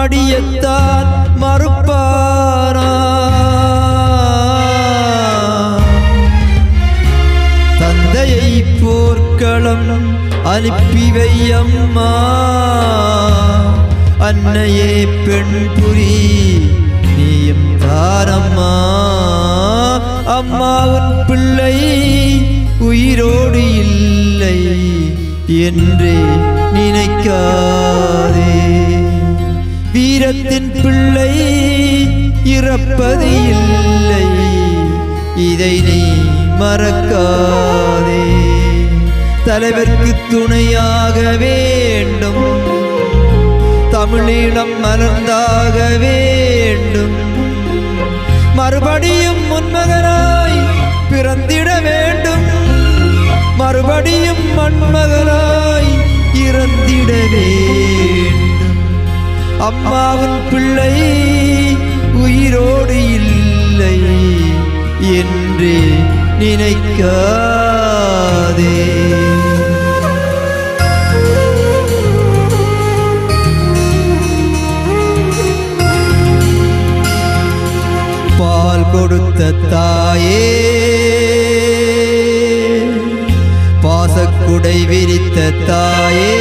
அடியத்தான் மறுப்பானா தந்தையை போர்க்களம் அனுப்பி வையம்மா. அன்னையே பெண் புரி நீயும் தாரம்மா. அம்மாவின் பிள்ளை உயிரோடு இல்லை என்றே நினை பிள்ளை இறப்பது இல்லை. இதை நீ மறக்காதே. தலைவர்க்கு துணையாக வேண்டும். தமிழீழம் மலர்ந்தாக வேண்டும். அம்மாவின் பிள்ளை உயிரோடு இல்லை என்று நினைக்காதே. பால் கொடுத்த தாயே பாசக்குடை விரித்த தாயே